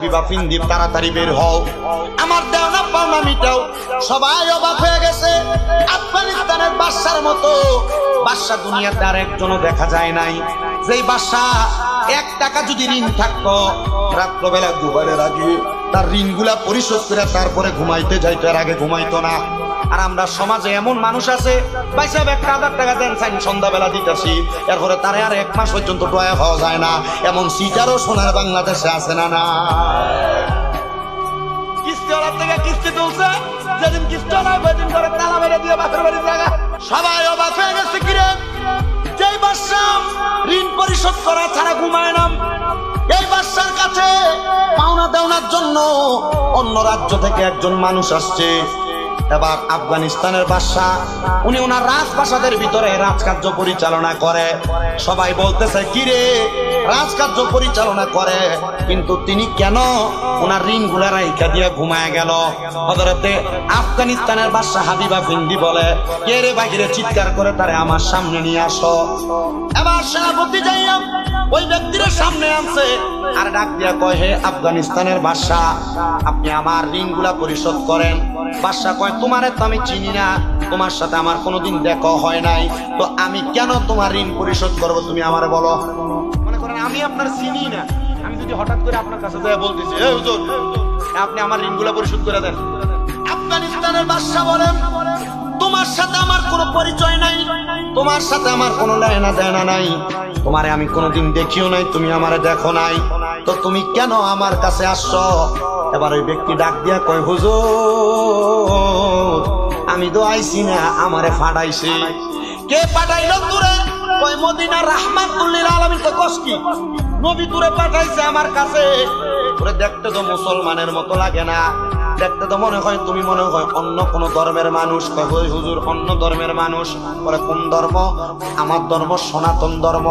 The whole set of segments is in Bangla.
তাড়াতাড়ি বের হও। আমার দেওয়া পাওনা মিটাও। সবাই অবাক হয়ে গেছে। আফগানিস্তানের বাদশার মতো। বাদশা দুনিয়াতে আর একজনও দেখা যায় নাই। যেই বাদশা এক টাকা যদি ঋণ থাকতো, রাত্রবেলা দুবারের আগে তার ঋণগুলা পরিশোধ করে তারপরে ঘুমাইতে যাইতে আগে ঘুমাইতো না। আর আমরা সমাজে এমন মানুষ আছে পয়সা একটা হাজার টাকা দেন, সাইন সন্ধ্যাবেলা দিতেছি। এরপরে তারে আর এক মাস পর্যন্ত ডয়া হওয়া যায় না। এমন সিটারও সোনার বাংলাদেশে আছে না না। কিস্তিওয়ালার থেকে কিস্তি তুলছে। যেদিন কিস্তি নয় সেদিন করে তালা মেরে দিয়ে বাপের বাড়ির জায়গা। সবাই অবাক হয়ে গেছে কিরে যেই বাদশা ঋণ পরিশোধ করা ছাড়া ঘুমায় না। এই বাদশার কাছে পাওনা দেওনার জন্য অন্য রাজ্য থেকে একজন মানুষ আসছে। এবার আফগানিস্তানের বাদশাহ উনি ওনার রাজপ্রাসাদের ভিতরে রাজকার্য পরিচালনা করে। সবাই বলতেছে কিরে রাজকার্য পরিচালনা করে, কিন্তু তিনি কেন ওনার ঋণগুলা রাইখা দিয়ে ঘুমায় গেল? হজরতে আফগানিস্তানের বাদশাহ হাবিবা ফিন্দি বলে, কে রে বাহিরে চিৎকার করে তারে আমার সামনে নিয়ে আসো? এবার সেনাপতি যাইয়া ওই ব্যক্তির সামনে আনছে, আর ডাক দিয়া কয়, হে আফগানিস্তানের বাদশাহ, আপনি আমার ঋণগুলা পরিশোধ করেন। বাদশাহ কয়, তোমারে তো আমি চিনি না, তোমার সাথে আমার কোনোদিন দেখা হয় নাই। তো আমি কেন তোমার ঋণ পরিশোধ করব, তুমি আমারে বলো? আমি আপনার চিনি না। আমি যদি হঠাৎ করে আপনার কাছে যাই বলতেছি "এ হুজুর আপনি আমার ঋণগুলা পরিশোধ করে দেন। আফগানিস্তানের বাদশাহ বলেন তোমার সাথে আমার কোনো পরিচয় নাই তোমার সাথে আমার কোনো লেনা দেনা নাই। তোমারে আমি কোনোদিন দেখিও নাই তুমি আমারে দেখো নাই। তো তুমি কেন আমার কাছে আসছো? এবার ওই ব্যক্তি ডাক দিয়া কয় হুজুর আমি তো আইছি না আমারে ফাটাইছি। কে পাঠাইলো দূরে কয়, মদিনা রাহমাতুল্লিল আলামিন, তো পাঠাইছে আমার কাছে। দেখতে তো মুসলমানের মতো লাগে না। দেখতে তো মনে হয়, তুমি মনে হয় অন্য কোন ধর্মের মানুষ। কয় হুজুর, অন্য ধর্মের মানুষ। বলে কোন ধর্ম? আমার ধর্ম সনাতন ধর্ম।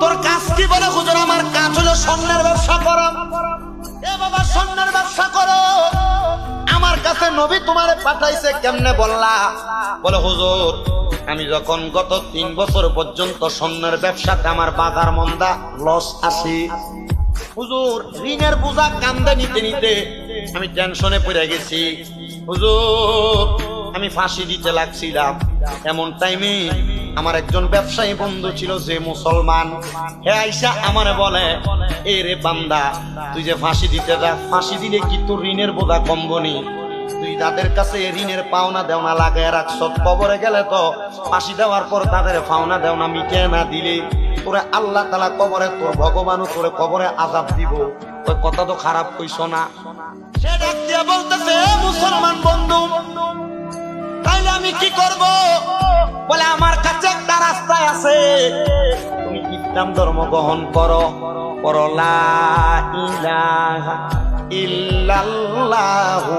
তোর কাজ কি বলে হুজুর? আমার কাজ হলো স্বর্ণের ব্যবসা করো। এ বাবা, স্বর্ণের ব্যবসা করো। আমার কাছে নবী তোমারে পাঠাইছে কেমনে বললা? বলে, হুজুর, আমি যখন গত তিন বছর পর্যন্ত স্বর্ণের ব্যবসাতে আমার বাজার মন্দা লস আসি হুজুর, ঋণের বোঝা কান্দে নিতে নিতে আমি টেনশনে পড়ে গেছি। হুজুর, আমি ফাঁসি দিতে লাগছিলাম। এমন টাইমে আমার একজন ব্যবসায়ী বন্ধু ছিল যে মুসলমান। হে আইসা আমারে বলে, এ রে বান্দা, তুই যে ফাঁসি দিতে যা, ফাঁসি দিলে কি তোর ঋণের বোধা কমবনি তুই তাদের কাছে ঋণের পাওনা দেওনা লাগায় রাখছ, কবরে গেলে তো ফাঁসি দেওয়ার পর তাদের পাওনা দেওনা মিটে না দিলে। তোরে আল্লাহ তালা কবরে, তোর ভগবানও তোরে কবরে আজাব দিব। ওই কথা তো খারাপ কইস না। সে ডাক বলতেছে মুসলমান বন্ধু তাইলে আমি কি করব? বলে, আমার কাছে একটা রাস্তায় আছে। তুমি ইসলাম ধর্ম গ্রহণ করো। করো লা ইলাহা ইল্লাল্লাহু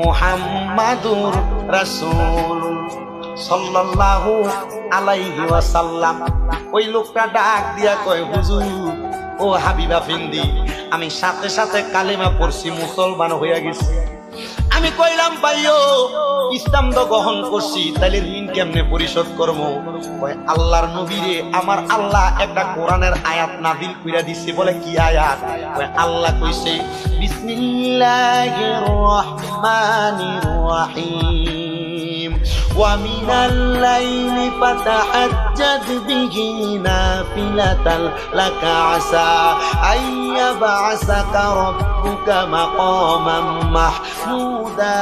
মুহাম্মাদুর রাসূল সাল্লাল্লাহু আলাইহি ওয়াসাল্লাম। ওই লোকটা ডাক দিয়া কয়, হুজুর, ও হাবিবা ফিন্দি, আমি সাথে সাথে কালিমা পড়ছি, মুসলমান হইয়া গেছি। আমি কইলাম ভাইও ইসলাম তো গ্রহণ করছি তাহলে ঋণ কেমনে পরিশোধ করব? আল্লাহর নবীরে আমার আল্লাহ একটা কোরআনের আয়াত নাদিল কইরা দিছে। বলে, কি আয়াত? আল্লাহ কইছে, বিসমিল্লাহির রহমানির রহিম। ومن الليل فتحجد به نافلة لك عسى أن يبعثك ربك مقاما محمودا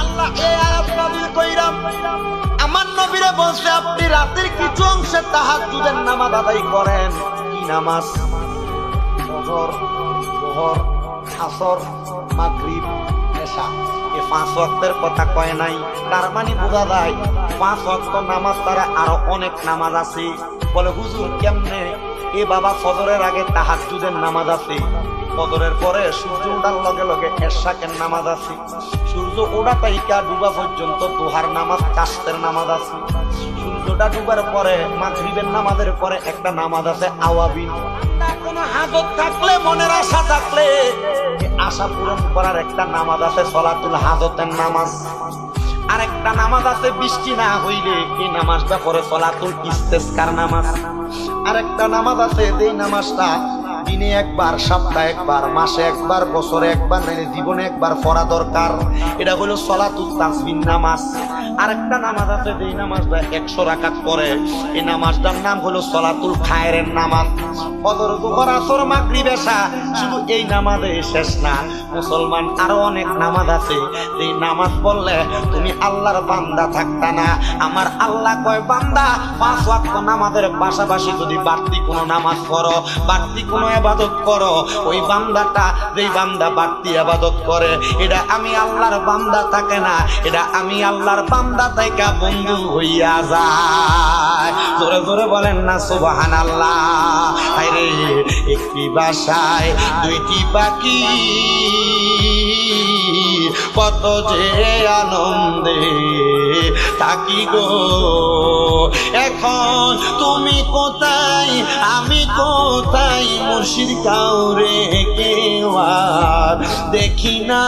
আল্লাহ এই আয়াত নাযিল কইরাম আমার নবীরে বলছে আপনি রাতের কিছু অংশে তাহাজ্জুদের নামাজ আদায় করেন কি নামাজ ফজর যোহর আসর মাগরিব, এশা। এই পাঁচ ওয়াক্তের কথা কয় নাই। তার মানে বোঝা যায়, পাঁচ ওয়াক্ত নামাজ তারা আরও অনেক নামাজ আছে। বলে, হুজুর, কেমনে? এ বাবা ফজরের আগে তাহাজ্জুদের নামাজ আছে। ফজরের পরে সূর্য ওঠার লগে লগে এরশাকের নামাজ আছে। সূর্য ওঠা তাইকা ডুবা পর্যন্ত দোহার নামাজ কাস্তের নামাজ আছে। সূর্যটা ডুবার পরে, মাগরিবের নামাজের পরে একটা নামাজ আছে আওয়াবিন। কোনো হাজত থাকলে, মনের আশা থাকলে আশা পূরণ করার একটা নামাজ আছে, সলাতুল হাজতের নামাজ। আর একটা নামাজ আছে, বৃষ্টি না হইলে এই নামাজটা পরে সলাতুল ইস্তেস্কার নামাজ। আর একটা নামাজ আছে, যেই নামাজটা দিনে একবার, সপ্তাহে একবার, মাসে একবার, বছরে একবার, নাইলে জীবনে একবার পড়া দরকার। এটা হলো সলাতুল তাসবিন নামাজ। আরেকটা নামাজ আছে, যেই নামাজটা একশো রাকাত করে এই নামাজটার নাম হলো সলাতুল খায়ের নামাজ। শুধু এই নামাজে শেষ না, মুসলমান আরও অনেক নামাজ আছে। এই নামাজ পড়লে তুমি আল্লাহর বান্দা থাকতা না। আমার আল্লাহ কয়, বান্দা, পাঁচ ওয়াক্ত নামাজের পাশাপাশি যদি বাড়তি কোনো নামাজ পড়ো, বাড়তি কোনো আবাদত করো। ওই বান্দাটা যেই বান্দা বাড়তি আবাদত করে, এটা আমি আল্লাহর বান্দা থাকে না, এটা আমি আল্লাহর বান্দা থেকে বন্ধু হইয়া যায়। জোরে জোরে বলেন না সুবাহান আল্লাহ আরে একটি বাসায় দুইটি পাখি। কত যে আনন্দে থাকি গো। এখন তুমি কোথায়? আমি কোথায়? মুর্শিদ কাউরে কেউ আর দেখি না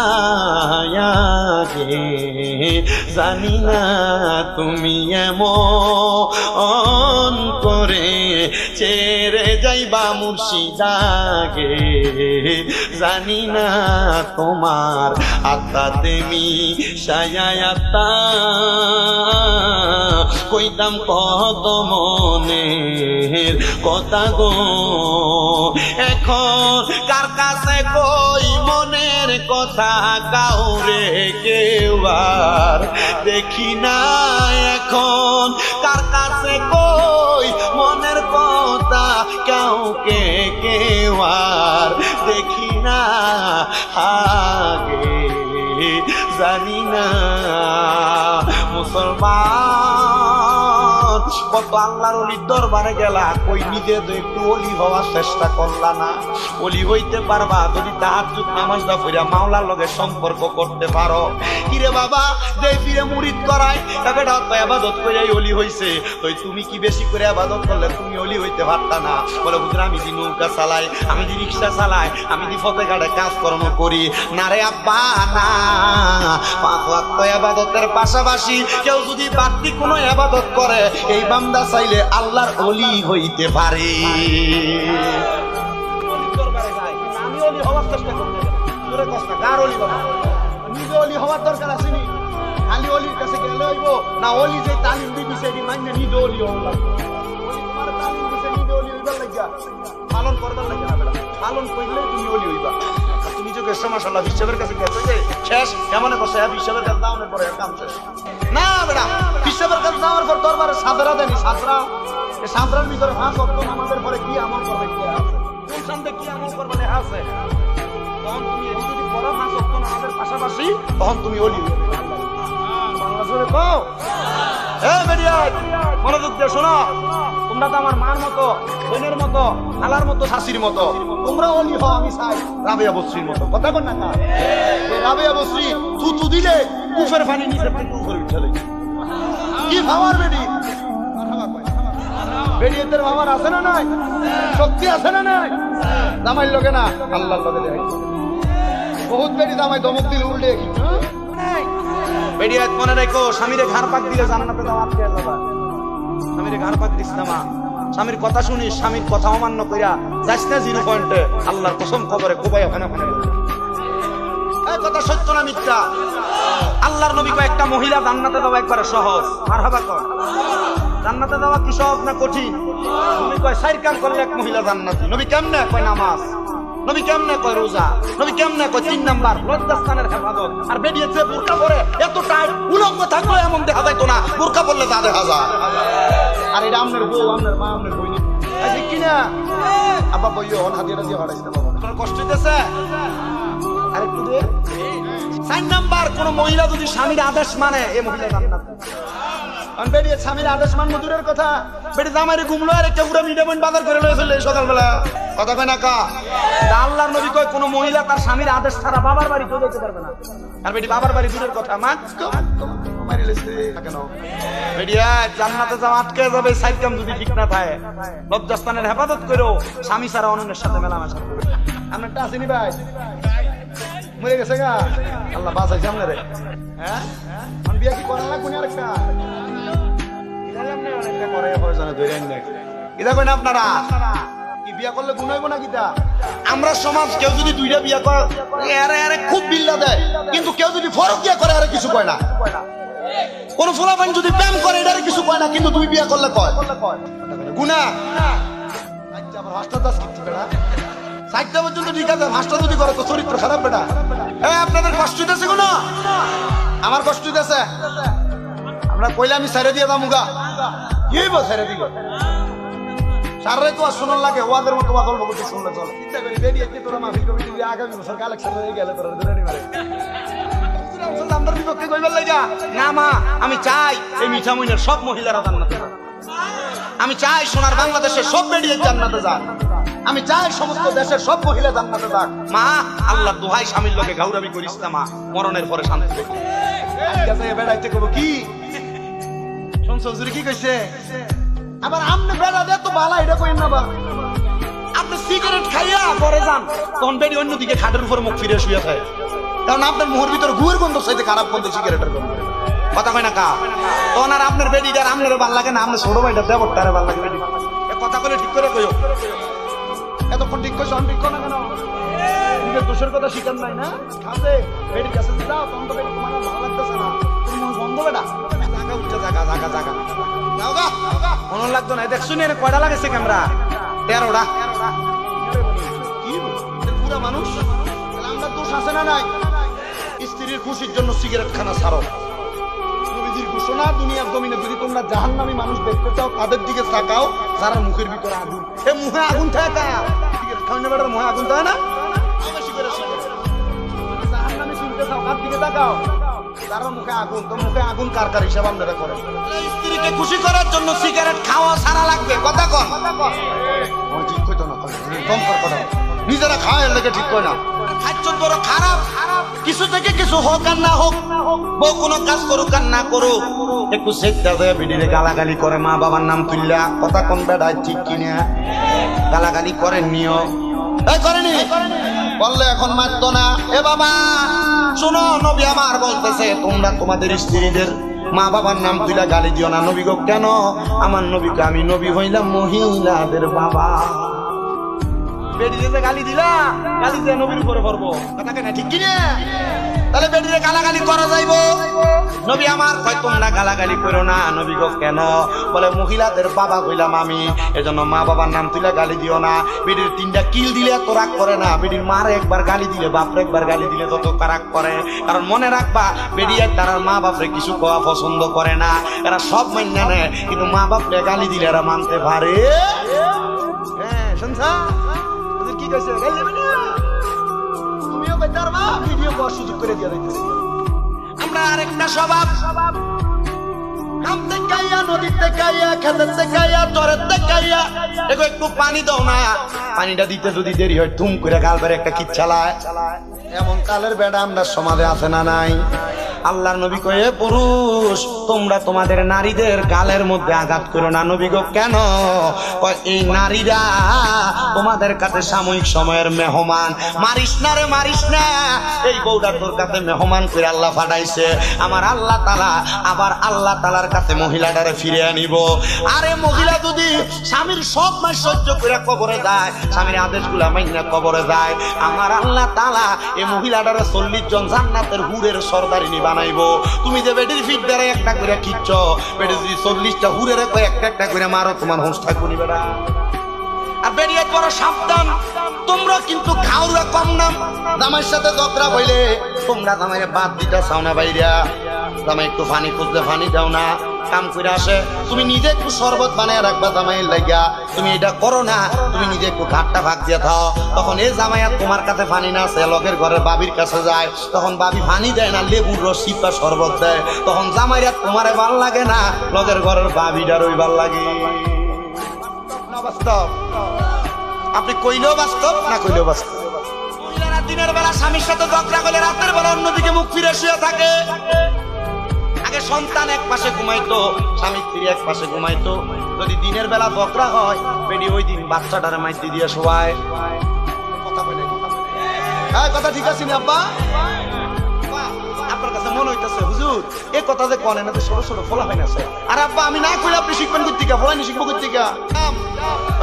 জানি না তুমি এমন করে ছেড়ে যাইবা মুর্শিদাগে জানি না তোমার আত্মা তেমি সায়াতা কইতাম কত মনের কথা গো। এখন কার কাছে কই মনের কথা কাউরে কেউ আর দেখি না। এখন কার কাছে কই মনের কথা কাউকে কেউ আর দেখি না। আগে জানি না। মুসলমান অলির দরবারে গেলা, কই নিজে তো একটু অলি হওয়ার চেষ্টা করলা না। অলি হইতে পারবা, যদি তাহার ফিরা মাওলার লগে সম্পর্ক করতে পারো। কিরে বাবা, যে ফিরে করায় তবে তো আবাদত করে অলি হইছে। তো তুমি কি বেশি করে আবাদত করলে তুমি অলি হইতে পারতা না? বলে, হুজুর, আমি দি নৌকা চালাই, আমি দি রিক্সা চালাই, আমি দি ফতে ঘাটে কাজকর্ম করি। না রে আব্বা, না। পাঁচ আবাদতের পাশাপাশি কেউ যদি বাড়তি কোনো আবাদত করে, এই বান্দা চাইলে আল্লাহর অলি হইতে পারে। না অলি যে তালিম দিবি, সেটি মান্য নিজে অলি হওয়া লাগবে। হইবার লাগিয়া, পালন করবার লাগে না বেটা। পালন করলে তুমি অলি হইবা। তুমি যে গেছো মাশাআল্লাহ বিশ্বের কাছে গেছো যে শেষ কেমন করছে বিশ্বের কাছে যাওয়ার পরে কাম শেষ। না বেটা বিশ্বের কাছে যাওয়ার পর দরবারে সাদরা দেনি সাদরা এই ভিতরে হাঁস অর্থ আমাদের পরে কি আমল করবে, কি আছে? কোন সামনে কি আমল করবে, লেখা আছে? তখন তুমি এটি যদি করো হাঁস অর্থ আমাদের পাশাপাশি তখন তুমি অলি হইবে বাংলা কও। মনোযোগ দিয়ে শোনো। তোমরা তো আমার মার মতো, বোনের মতো, খালার মতো শাশির মতো। তোমরা অলি হও, আমি চাই। রাবেয়া বস্রির মতো। কথা বল না রাবেয়া বস্রি তু তু দিলে কুফের পানি নিচে করে উঠলে কি ভাবার বেডি বেডি এদের ভাবার আছে না নাই? শক্তি আছে না নাই? লগে না দেয় বহুত বেডি দামাই দমক দিল উল্টে বেরিয়ে মনে রেখো, স্বামীরে ঘাড় পাক দিলে জান্নাতে দাও আটকে যাবা স্বামীরে ঘাড় পাক দিস না মা। স্বামীর কথা শুনিস, স্বামীর কথা অমান্য কইরা যাস না জিরো পয়েন্টে। আল্লাহর কসম খবরে কোবাই ওখানে ওখানে। কথা সত্য না মিথ্যা? আল্লাহর নবী একটা মহিলা জান্নাতে দেওয়া একবারে সহজ। আর হবা কর জান্নাতে দেওয়া কি সহজ না কঠিন? নবী কয় সাইর কাম করলে এক মহিলা জান্নাতি। নবী কেমনে? কয়, নামাজ। নবী কেমনে কয় রোজা? নবী কেমনে কয় তিন নাম্বার? লজ্জাস্থানের হেফাজত আর বেরিয়েছে বোরকা পরে। এত টাইট উলঙ্গ থাকলে এমন দেখা যায় তো না। বোরকা পরলে তা দেখা যায়। আর এটা আমনের বউ, আমনের মা, আমনের বই কিনা? মহিলা যদি স্বামীর আদেশ মানে এ মহিলা আমি কথা। ঘুমলো, আর একটা বাজার কোন মহিলা স্বামীর আদেশ বাবার বাড়ি আর বেটি, বাবার বাড়ি কথা আটকে যাবে সাইড যদি ঠিক না থাকে। লজ্জাস্থানের হেফাজত করো, স্বামী ছাড়া অন্যের সাথে মেলামেশা আমরা একটা আসিনি ভাই? মরে গেছে গা? আল্লাহ বাঁচাই সামনে রে হ্যাঁ? আমি বিয়া কি করার লাগবো না আরেকটা এটা আমরা সমাজ, কেউ যদি দুইটা বিয়া করে খুব বিল্লা দেয়। কিন্তু কেউ যদি ফরক বিয়া করে, আরে কিছু কয় না। কোন ফুলাফান যদি প্রেম করে, এটারে কিছু কয় না, কিন্তু তুমি বিয়া করলে কয়। গুনা ঠিক আছে যদি হ্যাঁ আমার কষ্ট দিতেছে আমরা কইলে আমি ছেড়ে দিয়ে দামুগা। কি হইব ছেড়ে দিল সারাই তো আর শোনার লাগে ওয়াদের মতো ওয়া গল্প করতে শুনলে চলে। চিন্তা করি বেরিয়ে একটি তোরা মাফি কমিটি দিয়ে আগামী বছর কালেকশন হয়ে গেলে তোরা ধরে নিবারে বিপক্ষে কইবার লাগা না মা আমি চাই এই মিঠা মইনের সব মহিলারা জান্নাতে আমি চাই সোনার বাংলাদেশের সব বেরিয়ে জান্নাতে যাক। আমি চাই সমস্ত দেশের সব মহিলা জান্নাতে যাক। মা আল্লাহ দোহাই স্বামীর লোকে গাউরামি করিস না মা মরণের পরে শান্তি বেড়াইতে কব কি? শুনছো হুজুর কি কইছে? আবার আমনে বেড়া দে তো বালা, এটা কইন না বা আপনি সিগারেট খাইয়া পরে যান, তখন বেড়ি অন্যদিকে খাটের উপর মুখ ফিরে শুয়ে থাকে। কারণ আপনার মুখের ভিতরে গুয়ের গন্ধ চাইতে খারাপ গন্ধ সিগারেটের গন্ধ। কথা কয় না কা? তখন আর আপনার বেডিটার আপনার ভালো লাগে না, আপনার ছোট ভাইটা দেবরটারে ভালো লাগে বেডি কথা বলে ঠিক করে কইও। এতক্ষণ ঠিক কইছো, আমি ঠিক না কেন? দোষের কথা স্বীকার নাই না? খাবে বেডির কাছে যাও, তখন তো বেডি তোমার ভালো লাগতেছে না। মন লাগতো না। দেখ, শুনে কয়টা লাগেছে ক্যামেরা? তেরোটা পুরা মানুষ? আমরা দোষ আছে না নাই? স্ত্রীর খুশির জন্য সিগারেট খানা ছাড়ো। নবীজির ঘোষণা, দুনিয়ার জমিনে যদি তোমরা জাহান্নামী মানুষ দেখতে চাও, তাদের দিকে তাকাও, যারা মুখের ভিতরে আগুন। এ মুখে আগুন থাকা সিগারেট খাওয়ানো বেটার মুখে আগুন থাকে না? জাহান্নামী শুনতে চাও, কার দিকে তাকাও? যারা মুখে আগুন তো মুখে আগুন কার কার হিসাব আপনারা করেন? স্ত্রীকে খুশি করার জন্য সিগারেট খাওয়া সারা লাগবে কথা কন। ওই ঠিক কইতো না কম কর কথা নিজেরা লেগে ঠিক কই না? খাদ্য বড় খারাপ। কিছু থেকে কিছু হোক আর না হোক বউ কোনো কাজ করুক আর না করুক। একটু সেটা বিডিরে গালাগালি করে মা বাবার নাম তুললা কথা কোন বেড়ায় ঠিক কিনা? গালাগালি করেন নিও এই করেনি? বললে এখন মারত না। এ বাবা, শোনো, নবী আমার বলতেছে, তোমরা তোমাদের স্ত্রীদের মা বাবার নাম তুইলা গালি দিও না। নবী গো, কেন? আমার নবীকে আমি নবী হইলাম মহিলাদের বাবা। বেডিতে যে গালি দিলা গালি দিয়ে নবীর উপরে পড়ব কথা কেন ঠিক কি না তাহলে বেডিতে গালাগালি করা যাইব। নবী আমার কয়, তোমরা গালাগালি করো না, নবী গো, কেন? বলে, মহিলাদের বাবা কইলাম আমি, এজন্য মা বাবার নাম তুইলা গালি দিও না। বেডির তিনটা কিল দিলে এত রাগ করে না। বেডির মার একবার গালি দিলে, বাপরে একবার গালি দিলে তত রাগ করে। কারণ মনে রাখবা, বেডি এক তারার মা বাপরে কিছু কোয়া পছন্দ করে না। এরা সব মান্য নেয়, কিন্তু মা বাপরে গালি দিলে এরা মানতে পারে? হ্যাঁ শুনছা? কি কইছে ভিডিও সুযোগ করে আমরা আরেকটা স্বভাব। তরেতে কাইয়া এগো একটু পানি দাও না। পানিটা দিতে যদি দেরি হয় তুম করে গাল একটা কিচ্ছালায় এমন কালের বেড়া আমরা সমাজে আছে না নাই? আল্লাহর নবী কয়ে, পুরুষ, তোমরা তোমাদের নারীদের গালের মধ্যে আঘাত করো না। নবী গো, কেন? এই নারীরা তোমাদের কাছে সাময়িক সময়ের মেহমান। মারিস না রে, মারিস না। এই বউটা তোর কাছে মেহমান করে আল্লাহ ফাটাইছে আমার আল্লাহ তালা আবার আল্লাহ তালার কাছে মহিলাটারে ফিরে আনিব। আরে মহিলা যদি স্বামীর সব মাস সহ্য করে কবরে যায়, স্বামীর আদেশগুলা মাইনা কবরে যায়, আমার আল্লাহ তালা এই মহিলাটারে চল্লিশ জন জান্নাতের হুরের সর্দারিনী বানাইবো। তুমি যে বেটির ফিট বেড়ায় একটা করে কিচ্ছ বেটে যদি চল্লিশটা হুরে রেখো একটা একটা করে মারো, তোমার হোস থাকুনি বেড়া আর বেরিয়ে বড় সাবধান। তোমরা কিন্তু খাওয়া কম নাম। জামাইয়ের সাথে ঝগড়া হইলে তোমরা জামাইরে বাদ দিতে চাও না বাইরা। জামাই একটু পানি খুঁজলে পানি দাও না। কাম করে আসে। তুমি নিজে একটু শরবত বানায় রাখবা জামাইয়ের লাগিয়া। তুমি এটা করো না, তুমি নিজে একটু ঘাটটা ভাগ দিয়ে থাও তখন এই জামাইয়া তোমার কাছে পানি না আছে লগের ঘরের বাবির কাছে যায়। তখন বাবি পানি দেয় না, লেবুর রসি বা শরবত দেয়। তখন জামাইরা তোমারে ভালো লাগে না লগের ঘরের বাবিটার ওই ভালো লাগে। বাস্তব। আপনি কইলেও বাস্তব, না কইলেও বাস্তব? দিনের বেলা স্বামীর সাথে ঝগড়া করলে রাতের বেলা অন্যদিকে মুখ ফিরে শুয়ে থাকে। আগে সন্তান এক পাশে ঘুমাইতো স্বামী স্ত্রী এক পাশে ঘুমাইতো। যদি দিনের বেলা ঝগড়া হয় বেডি ওই দিন বাচ্চাটারে মাইতে দিয়ে শোয়ায়। কথা নাই, কথা ঠিক আছে নি আব্বা? আপনার কাছে মনে হইতেছে হুজুর এই কথা যে কনে না তো ছোট ফলা হয় না আর আব্বা আমি না কইলে আপনি শিখবেন কর্তিকা ফলানি শিখব কর্তিকা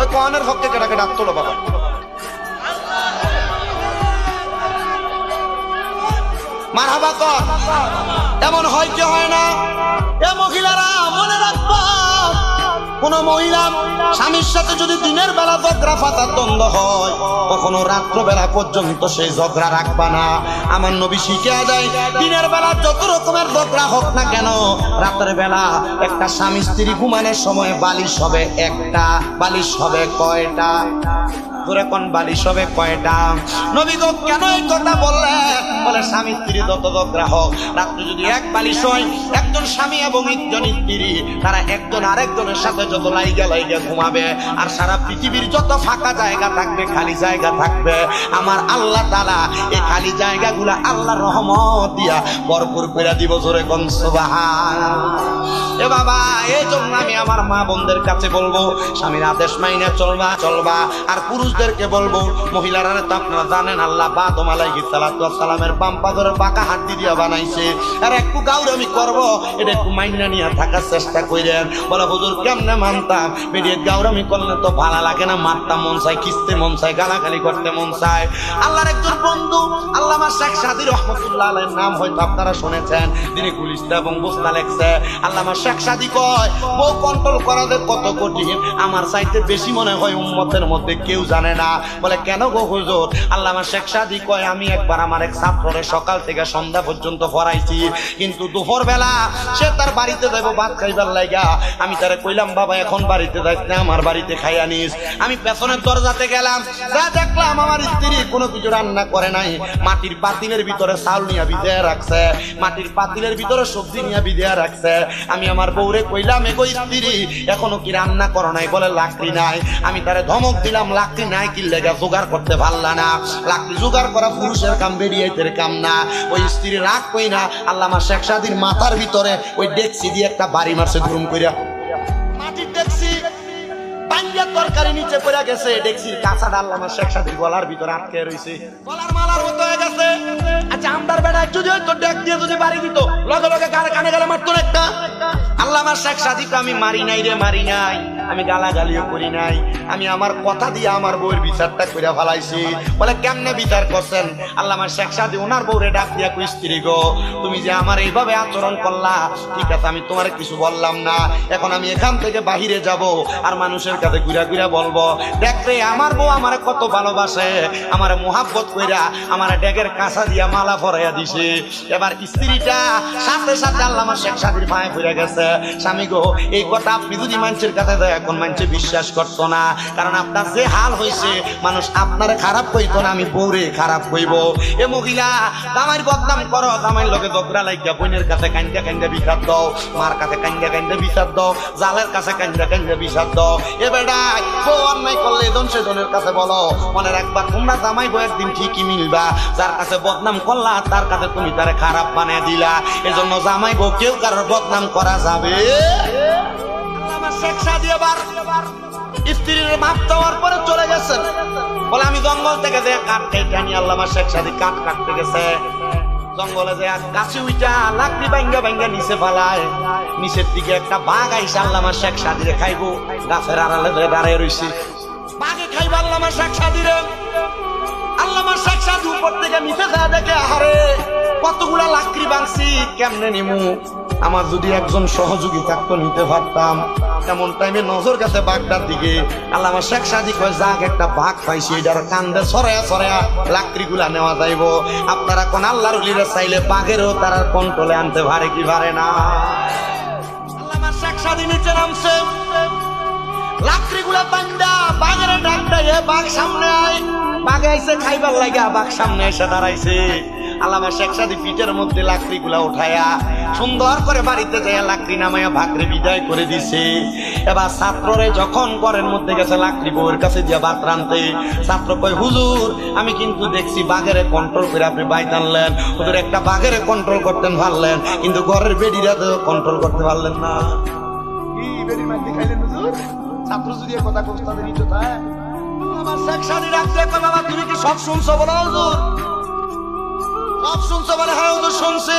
ওই কনের হককে কেটাকে ডাক তোলো বাবা মারহাবা কর। এমন হয় কি হয় না? এ মহিলারা, মনে রাখবা, কোন মহিলা স্বামীর সাথে যদি দিনের বেলা ঝগড়া ফাতার দ্বন্দ্ব হয়, কখনো রাত্র বেলা পর্যন্ত সেই ঝগড়া রাখবা না। আমার নবী শিখে দেয়, দিনের বেলা যত রকমের ঝগড়া হোক না কেন, রাতের বেলা একটা স্বামী স্ত্রী ঘুমানোর সময় বালিশ হবে একটা, বালিশ হবে কয়টা? ধরে কোন বালিশ হবে কয়টা? নবী গো, কেন এই কথা বললেন বলে, স্বামী স্ত্রী যত ঝগড়া হোক রাত্রে যদি এক বালিশ হয় একজন স্বামী এবং একজন স্ত্রী, তারা একজন আরেকজনের সাথে যত লাইগা লাইগা ঘুমাবে, আর সারা পৃথিবীর যত ফাঁকা জায়গা থাকবে, খালি জায়গা থাকবে, আমার আল্লাহ তালা এই খালি জায়গাগুলা আল্লাহ রহমত দিয়া ভরপুর করে দিব জোরে কোন সুবহান এ বাবা, এই জন্য আমি আমার মা বোনদের কাছে বলব, স্বামীর আদেশ মাইনে চলবা চলবা, আর পুরুষদেরকে বলব, মহিলারা তো আপনারা জানেন, আল্লাহ বা তোমালাইহি সালাতু সালামের বাম পাদরে বাঁকা হাড্ডি দিয়া বানাইছে। আর একটু গাউরামি করব, এটা একটু মাইনা নিয়ে থাকার চেষ্টা কইরেন। বলে, হুজুর, কেমনে মানতাম? বেরিয়ে গাউরামি করলে তো ভালো লাগে না, মারতাম মন চাই খিস্তে মন চাই গালাগালি করতে মন চায়। আল্লাহর একজন বন্ধু, আল্লামা শেখ সাদি রহমতুল্লাহ আলাইহির নাম হয়তো আপনারা শুনেছেন তিনি গুলিস্তা এবং বুস্তা লেখছে। আল্লামা শেখ সাদি কয়, বউ কন্ট্রোল করা কত কঠিন, আমার চাইতে বেশি মনে হয় উম্মতের মধ্যে কেউ জানে না। বলে, কেন গো হুজুর? আল্লামা শেখ সাদি কয়, আমি একবার আমার এক ছাত্ররে সকাল থেকে সন্ধ্যা পর্যন্ত পড়াইছি। কিন্তু দুপুর বেলা সে তার বাড়িতে যাইব, ভাত খাইবার লাগা আমি তারে কইলাম, বাবা, এখন বাড়িতে যাইস আমার বাড়িতে খাইয়া নিস। আমি পেছনের দরজাতে গেলাম। যা দেখলাম, আমার স্ত্রী কোনো কিছু রান্না করে নাই। মাটির পাতিলের ভিতরে চাউল নিয়ে ভিজিয়ে রাখছে। মাটির পাতিলের ভিতরে সবজি নিয়ে ভিজিয়ে রাখছে। আমি আমার বউরে কইলাম, এগো স্ত্রী, এখনও কি রান্না করো নাই? বলে, লাকড়ি নাই। আমি তারে ধমক দিলাম, লাকড়ি নাই কি লেগে জোগাড় করতে পারলা না। লাকড়ি জোগাড় করা পুরুষের কাম বেরিয়েতের কাম না। ওই স্ত্রী রাগ কই না আল্লামা শেখ সাদির মাথার ভিতরে ওই ডেকসি দিয়ে একটা বাড়ি মারছে ধুম কইরা। মাটির ডেক্সি পাঞ্জাব তরকারি নিচে পড়ে গেছে। ডেক্সির কাঁচা ডাল আমার শেখ সাদির গলার ভিতরে আটকে রইছে। গলার মালার মতো হয়ে গেছে। আচ্ছা আমদার বেড়া একটু যদি তো ডেক দিয়ে যদি বাড়ি দিত, লগে লগে কানে কানে গেলে মারতো একটা আল্লাহ আমার শেখ সাদিকে আমি মারি নাই রে, মারি নাই। আমি গালাগালিও করি নাই। আমি আমার কথা দিয়ে আমার বউয়ের বিচারটা করে ফেলাইছি। বলে, কেমনে বিচার করছেন? আল্লাহ আমার শেখ সাদি ওনার বউরে ডাক দিয়া কই স্ত্রী গো, তুমি যে আমার এইভাবে আচরণ করলা, ঠিক আছে, আমি তোমার কিছু বললাম না। এখন আমি এখান থেকে বাহিরে যাব আর মানুষের কাছে ঘুরা ঘুরা বলব। দেখবে আমার বউ আমার কত ভালোবাসে, আমার মোহাব্বত কইরা আমার ডেগের কাঁচা দিয়া মালা পরাইয়া দিছে। এবার স্ত্রীটা সাথে সাথে আল্লাহ আমার শেখ সাদির পায়ে পড়ে গেছে। স্বামী গো, এই কথা আপনি যদি মানুষের কাছে দেয় এখন মানুষে বিশ্বাস করতো না? কারণ আপনার যে হাল হয়েছে, মানুষ আপনারে খারাপ কইতো না, আমি বউরে খারাপ কইব। এ মহিলা দামার বদনাম করো দামার লোকে দোকরা লাগিয়া বোনের কাছে কান্দা কান্দা বিচার দাও, মার কাছে কান্দা কান্দা বিচার দাও, জালের কাছে কান্দা কান্দা বিচার দাও। এ বেড়াই বউ অন্যায় করলে এজন সেজনের কাছে বলো, মনে রাখবা, তোমরা জামাই বউ একদিন ঠিকই মিলবা। যার কাছে বদনাম করলা, তার কাছে তুমি তারে খারাপ বানিয়ে দিলা। এজন্য জামাই বউ কেউ কারোর বদনাম করা যাবে? শেখ সাদি আবার স্ত্রীর মাপ দেওয়ার পরে চলে গেছেন। বলে আমি জঙ্গল থেকে যে কাঠ কেটে আল্লাহ আমার শেখ সাদি কাঠ কাটতে গেছে। জঙ্গলে যে গাছে উইটা লাকড়ি ভাঙ্গা ভাঙ্গা নিচে ফালায়। নিচের দিকে একটা বাঘ আইসে, আল্লাহ আমার শেখ সাদিরে খাইবো। গাছের আড়ালে ধরে দাঁড়িয়ে রইছে। বাঘে খাইবো, আল্লাহ আমার শেখ সাদিরে আল্লাহ আমার শেখ সাদি উপর থেকে নিচে যা দেখে, আহারে, কতগুলা লাকড়ি ভাঙছি কেমনে নিমু? আমার যদি একজন সহযোগী থাকতো, নিতে পারতাম। এমন টাইমে নজর গেছে বাঘটার দিকে। আল্লাহ শেখ সাদি কয় যাক, একটা বাঘ পাইছি, এটার কান্দে সরায়া সরায়া লাকড়ি গুলা নেওয়া যাইব। আপনারা কোন আল্লাহর উলিরে চাইলে বাঘেরও তারা কন্ট্রোলে আনতে পারে কি পারে না? শেখ নিচে বাঘের বাঘ সামনে আয়। আইসে খাইবার লাগা বাঘ সামনে এসে দাঁড়াইছে। আল্লামা শেখ সাদি পিঠের মধ্যে লাকড়ি গুলা উঠায়া সুন্দর করে বাড়িতে যাইয়া লাকড়ি নামাইয়া ভাগরে বিদায় করে দিছে। এবার ছাত্ররে যখন ঘরের মধ্যে গেছে লাকড়ি বউয়ের কাছে যে ভাত রানতে ছাত্র কয়, হুজুর, আমি কিন্তু দেখছি বাঘের কন্ট্রোল করে আপনি বাইত আনলেন। হুজুর, একটা বাঘের কন্ট্রোল করতেন পারলেন, কিন্তু ঘরের বেডিরা তো কন্ট্রোল করতে পারলেন না। ছাত্র যদি কথা আমার রাখতে তুমি কি সব শুনছো বলো, হুজুর? সব শুনছে বলে হ্যাঁ হুজুর শুনছি।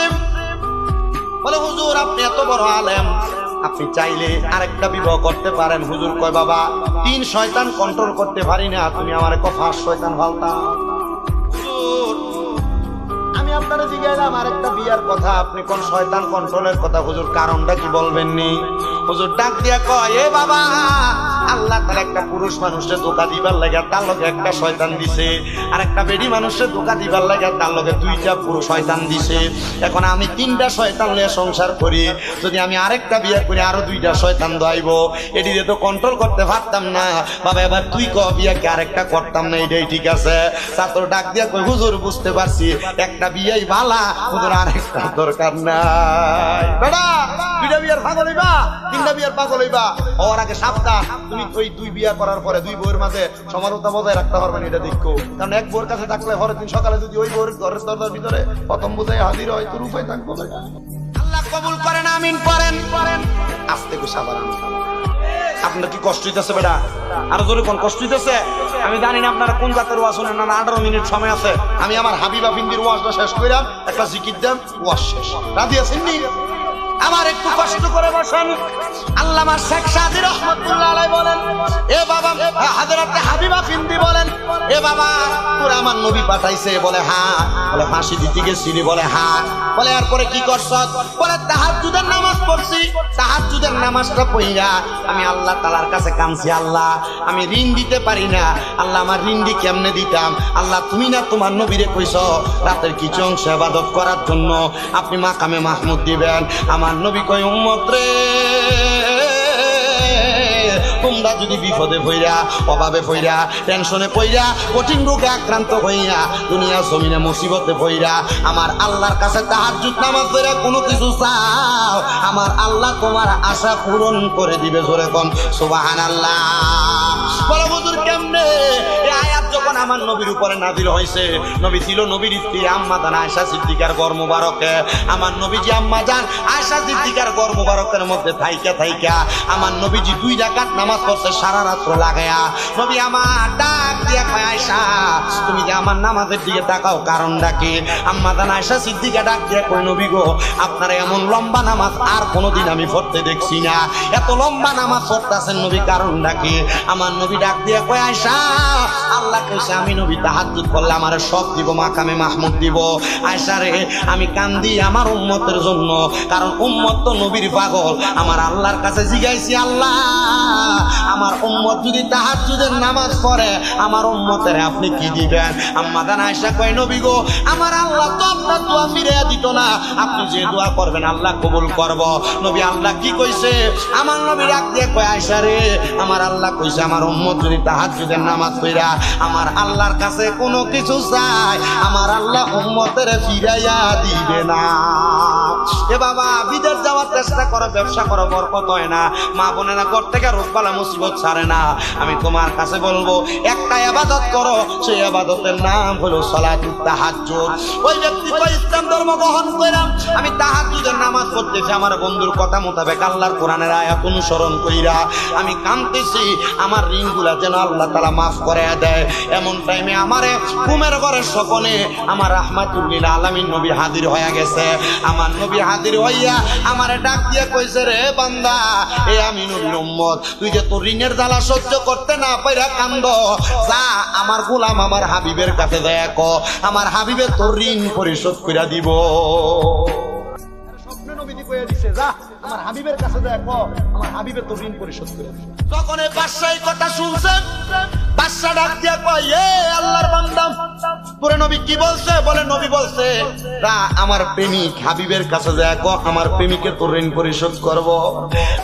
বলে, হুজুর, আপনি এত বড় আলেম। আপনি চাইলে আরেকটা বিবাহ করতে পারেন। হুজুর কয়, বাবা, তিন শয়তান কন্ট্রোল করতে পারি না। তুমি আমার কথা শয়তান ভালতা। আপনারা জিজ্ঞাসলাম আরেকটা বিয়ার কথা, আপনি কোন শয়তান কন্ট্রোলের কথা? হুজুর, কারণটা কি বলবেন হুজুর, ডাক দিয়া কয়, এ বাবা, আল্লাহ তার একটা পুরুষ মানুষের ধোকা দিবার লাগে তার লগে একটা শয়তান দিছে, আর একটা বেডি মানুষের ধোকা দিবার লাগে তার লগে দুইটা পুরুষ শয়তান দিছে। এখন আমি তিনটা শয়তান নিয়ে সংসার করি, যদি আমি আরেকটা বিয়ে করি, আরও দুইটা শয়তান দোয়াইব এটি দিয়ে তো কন্ট্রোল করতে পারতাম না। বাবা, এবার তুই ক, বিয়াকে আরেকটা করতাম না, এটাই ঠিক আছে। ছাত্র ডাক দিয়া কই হুজুর, বুঝতে পারছি, একটা বিয়েই ভালা তোদের আরেকটা দরকার নাই। বেড়া দুইটা বিয়ার পাগল হইবা? তিনটা বিয়ার পাগল হইবা? হওয়ার আগে সাতটা তুমি ওই দুই বিয়া করার পরে দুই বউয়ের মাঝে সমানতা বজায় রাখতে পারবে না এটা দেখো। কারণ এক বউয়ের কাছে থাকলে পরের দিন সকালে যদি ওই বউয়ের ঘরের দরজার ভিতরে প্রথম বোঝায় হাজির হয়, তোর উপায় থাকব আল্লাহ কবুল করেন আমিন করেন। আস্তে করে সাবান আপনার কি কষ্ট হইতেছে বেটা? আরও জোরে কোন কষ্ট হইতেছে? আমি জানি না আপনারা কোন জাতের ওয়াজ শুনেন, না আঠারো মিনিট সময় আছে। আমি আমার হাবিবা ফিন্দির ওয়াজটা শেষ করিলাম একটা জিকির দেন, ওয়াজ শেষ। রাজি আছেন নি? আমার একটু কষ্ট করে বসেন। আল্লামা শেখ সাদি রহমতুল্লাহ বলেন, এ বাবা হাজরাতে হাবিবা ফিন্দি বলেন, এ বাবা, তোরা আমার নবী পাঠাইছে। বলে হ্যাঁ বলে, ফাঁসি দিতে গেছিলি। বলে হ্যাঁ বলে, এরপরে কি করছ? বলে, তাহাজ্জুদের নামাজ পড়ছি। তাহাজ্জুদের নামাজটা পড়িয়া আমি আল্লাহ তালার কাছে কাঁদছি, আল্লাহ, আমি ঋণ দিতে পারি না। আল্লাহ, আমার ঋণ দি কেমনে দিতাম? আল্লাহ, তুমি না তোমার নবীরে কইছ রাতের কিছু অংশ আবাদত করার জন্য। আপনি মাকামে মাহমুদ দিবেন। আমার নবী কই উম্মত রে। তোমরা যদি বিপদে পইরা অভাবে পইরা টেনশনে পইরা কঠিন রোগে আক্রান্ত হইয়া দুনিয়া জমিনে মুসিবতে পইরা আমার আল্লাহর কাছে তাহার যুদ্ধ নামাজ পড়া কোনো কিছু চাও, আমার আল্লাহ তোমার আশা পূরণ করে দিবে জোরে কম। সুবহানাল্লাহ। বলে আমার নবীর উপরে নাজিল হয়েছে। নবী ছিল নবীর স্ত্রী আম্মা জান আয়সা সিদ্দিকার গর মুবারকে আমার নবীজি আম্মা জান আয়সা সিদ্দিকার গর মুবারকের মধ্যে থাইকা থাইকা আমার নবীজি দুই রাকাত নামাজ পড়ছে সারা রাত্র লাগায়া। নবী আমার ডাক দিয়া কয় আয়সা তুমি যে আমার নামাজের দিকে তাকাও, কারণটা কি? আম্মা জান আয়সা সিদ্দিকা ডাক দিয়া কই নবী গো, আপনারা এমন লম্বা নামাজ আর কোনোদিন আমি পড়তে দেখছি না। এত লম্বা নামাজ পড়তেছেন নবী কারণ কি? আমার নবী ডাক দিয়া কয় আয়সা আল্লাহ কইছে আমি নবী তাহাজ্জুদ করলে আমার সব দিব, মাকামে মাহমুদ দিব। আয়সা রে, আমি কান্দি আমার উম্মতের জন্য, কারণ উম্মত তো নবীর পাগল। আমার আল্লাহর কাছে জিগাইছি, আল্লাহ, আমার উম্মত যদি তাহাজ্জুদের নামাজ পড়ে, আমার উম্মতের আপনি কি দিবেন? আম্মা দান আয়সা কয়, নবী গো, আমার আল্লাহ তো আপনার দোয়া ফিরে দিত না। আপনি যে দোয়া করবেন, আল্লাহ কবুল করব। নবী আল্লাহ কি কইছে? আমার নবী ডাক দিয়ে কয়, আয়সা রে, আমার আল্লাহ কইছে, আমার উম্মত যদি তাহাজ্জুদের নামাজ পড়া, আমার আল্লাহর কাছে কোনো কিছু চাই আমার আল্লাহ উম্মতের ফিরাইয়া দিবে না। এ বাবা, বিদেশ যাওয়ার চেষ্টা করো, ব্যবসা করো, বরকত হয় না। মা বোনেরা ঘর থেকে রোগবালা মুসিবত ছাড়ে না। আমি তোমার কাছে বলব, একটা আবাদত করো, সেই আবাদতের নাম হলো সলাতুত তাহাজ্জুদ। ওই ব্যক্তি কয় ইসলাম ধর্ম গ্রহণ কইরাম আমি তাহাজ্জুদের নামাজ পড়তেছি, আমার বন্ধুর কথা মোতাবেক আল্লাহর কোরআনের আয়াত অনুসরণ কইরা। আমি কাঁদতেছি, আমার ঋণগুলা যেন আল্লাহ তালা মাফ করে দেয়। এমন টাইমে আমারে ঘুমের ঘরের স্বপনে আমার রাহমাতুল্লিল আলামিন নবী হাজির হয়ে গেছে। আমার নবী হাজির হইয়া আমারে ডাক দিয়ে কইছে, রে বান্দা, এ আমি নবীর উম্মত, তুই যে তোর ঋণের জ্বালা সহ্য করতে না পাইরা কান্দ, যা আমার গোলাম আমার হাবিবের কাছে দেখ আমার হাবিবের তোর ঋণ পরিশোধ কইরা দিব আমার হাবিবের কাছে দেখো আমার হাবিবের তো ঋণ পরিশোধ করে। তখন এই বাদশাহ কথা শুনছেন বাদশাহ ডাক দিয়া কয়, এ আল্লাহর বান্দা, তোরে নবী কি বলছে? বলে, নবী বলছে তা আমার প্রেমিক হাবিবের কাছে দেখো আমার প্রেমিকে তো ঋণ পরিশোধ করব।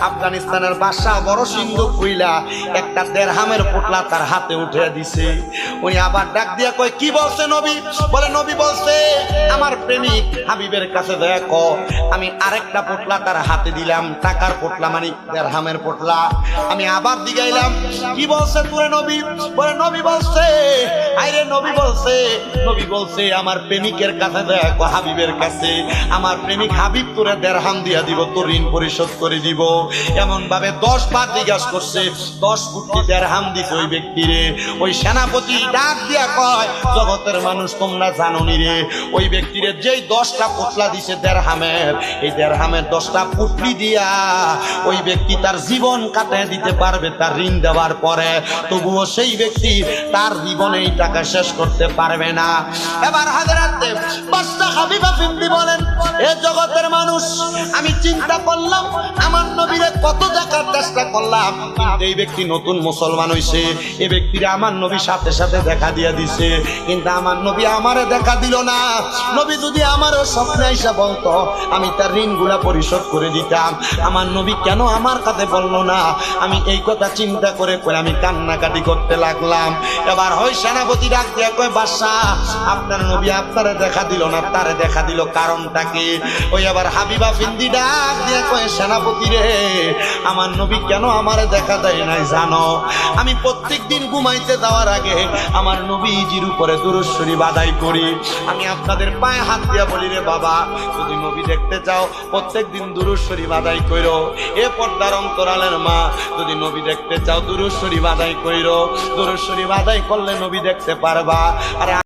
আফগানিস্তানের বাদশাহ বড় সিন্ধু কইলা একটা দেড়হামের পোটলা তার হাতে উঠে দিছে। উনি আবার ডাক দিয়া কয়, কি বলছে নবী? বলে, নবী বলছে, আমার প্রেমিক হাবিবের কাছে দেখো আমি আরেকটা পোটলা তার হাতে দিলাম, টাকার পোটলা মানে দেড়হামের পোটলা আমি আবার দিগাইলাম, কি বলছে তুরে নবী? বলে, নবী বলছে, আইরে নবী বলছে নবী বলছে, আমার প্রেমিকের কাছে দেখো হাবিবের কাছে। আমার প্রেমিক হাবিব তোরে দেড়হাম দিয়া দিব, তোর ঋণ পরিশোধ করে দিব। এমন ভাবে দশ বার জিজ্ঞাসা করছে, দশ কোটি দেড়হাম দিত ওই ব্যক্তিরে। ওই সেনাপতি ডাক দিয়া কয়, জগতের মানুষ তোমরা জানো নি রে, ওই ব্যক্তিরে যেই দশটা পোটলা দিছে দেড়হামের, এই দেড়হামের দশটা পুটলি দিয়া ওই ব্যক্তি তার জীবন কাটিয়ে দিতে পারবে, তার ঋণ দেওয়ার পরে। তবুও সেই ব্যক্তি তার জীবনে এই টাকা শেষ করতে পারবে না। এবার হাজারাতে পাঁচটা হাবিবা ফিন্দি বলেন, এ জগতের মানুষ, আমি চিন্তা করলাম, আমার নবীরে কত দেখার চেষ্টা করলাম। এই ব্যক্তি নতুন মুসলমান হইছে এই ব্যক্তিরে আমার নবী সাথে সাথে দেখা দিয়া দিছে। কিন্তু আমার নবী আমারে দেখা দিল না। নবী যদি আমারও স্বপ্নে এসে বলতো, আমি তার ঋণগুলা পরিশোধ করে দিতাম। আমার নবী কেন আমার কাছে বলল না? আমি এই কথা চিন্তা করে করে আমি কান্নাকাটি করতে লাগলাম। এবার হয় সেনাপতি ডাক দিয়া কয় বাসা আপনার নবী আপনারে দেখা দিল না, তারে দেখা দিল কারণটা কি? ওই আবার হাবিবা ফিন্দি ডাক দিয়া কয়, সেনাপতি রে, আমার নবী কেন আমারে দেখা দেয় নাই জানো? আমি প্রত্যেক দিন ঘুমাইতে যাওয়ার আগে আমার নবীজির উপরে দুরুশ্বরী বাদাই করি। আমি আপনাদের পায়ে হাত দিয়া বলি রে বাবা, যদি নবী দেখতে চাও প্রত্যেক দিন দুরুশ্বরী বাদাই কইরো। এ পর্দার অন্তরালের মা, যদি নবী দেখতে চাও, দুরুশ্বরী বাদাই কইরো। দুরুশ্বরী আদায় করলে নবী দেখতে পারবা। আরে